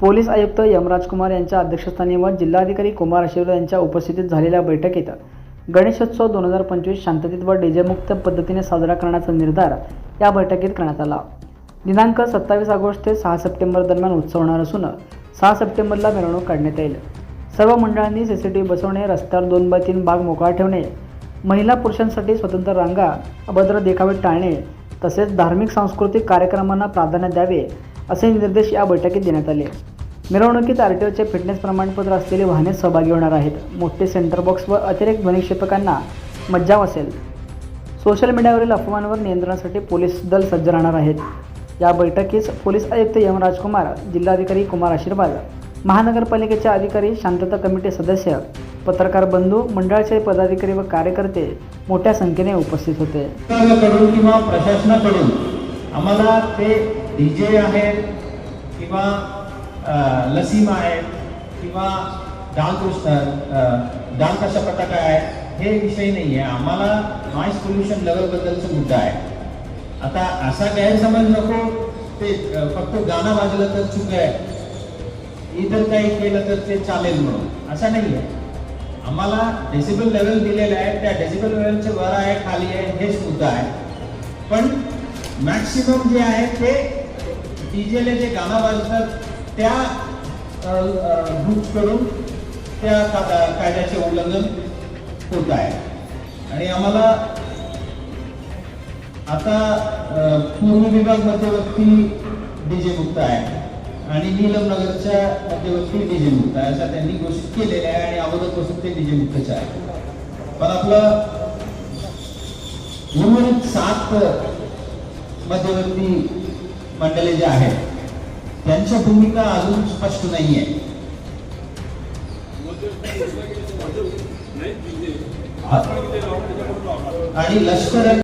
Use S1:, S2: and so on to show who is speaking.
S1: Police आयुक्त यमराज कुमार यांच्या अध्यक्षस्थानी व जिल्हाधिकारी कुमार आशीर्वाद यांच्या उपस्थितीत झालेल्या बैठकीत गणेशोत्सव दोन हजार पंचवीस शांततेत व डीजेमुक्त पद्धतीने साजरा करण्याचा निर्धार या बैठकीत करण्यात आला. दिनांक सत्तावीस ऑगस्ट ते सहा सप्टेंबर दरम्यान उत्सव होणार असून सहा सप्टेंबरला मिरवणूक काढण्यात येईल. सर्व मंडळांनी सी सी टी व्ही बसवणे रस्त्यावर दोन बाय तीन भाग मोकळा ठेवणे महिला पुरुषांसाठी स्वतंत्र रांगा अभद्र देखावे टाळणे तसेच धार्मिक सांस्कृतिक कार्यक्रमांना प्राधान्य द्यावे असे निर्देश या बैठकीत देण्यात आले. मिरवणुकीत आर टी ओचे फिटनेस प्रमाणपत्र असलेली वाहने सहभागी होणार आहेत. मोठे सेंटर बॉक्स व अतिरिक्त ध्वनिक्षेपकांना मज्जाव असेल. सोशल मीडियावरील अफवांवर नियंत्रणासाठी पोलीस दल सज्ज राहणार आहेत. या बैठकीस पोलीस आयुक्त यम राजकुमार जिल्हाधिकारी कुमार आशीर्वाद महानगरपालिकेच्या अधिकारी शांतता कमिटी सदस्य पत्रकार बंधू मंडळाचे पदाधिकारी व कार्यकर्ते मोठ्या संख्येने उपस्थित होते.
S2: किंवा प्रशासनाकडून आम्हाला ते डीजे आहेत किंवा लसीमा लसीम आहेत किंवा डान्स डाल कशा पताका आहे हे विषय नाही आहे. आम्हाला नॉईस पोल्युशन लेवलबद्दलचा मुद्दा आहे. आता असा गैरसमज नको ते फक्त गाणं वाजलं तर चूक आहे. इतर काही केलं तर ते चालेल म्हणून. असं नाही आहे. आम्हाला डेसिबल लेवल दिलेलं आहे त्या डेसिबल लेवलचे वर आहे खाली आहे हेच मुद्दा आहे. पण मॅक्सिमम जे आहे ते डीजेले जे गाणं वाजतात त्या ग्रुप्सकडून त्या कायदा- कायद्याचे उल्लंघन होत आहे. आणि आम्हाला आता पूर्व विभाग मध्यवर्ती डीजे मुक्त आहे आणि नीलमनगरच्या मध्यवर्ती डीजे मुक्त आहे असं त्यांनी घोषित केलेलं आहे आणि अगोदरपासून ते डीजे मुक्तच आहे पण आपलं उर्वरित सात मध्यवर्ती मंडळे जे आहेत त्यांच्या भूमिका अजून स्पष्ट नाहीये. आणि लष्कर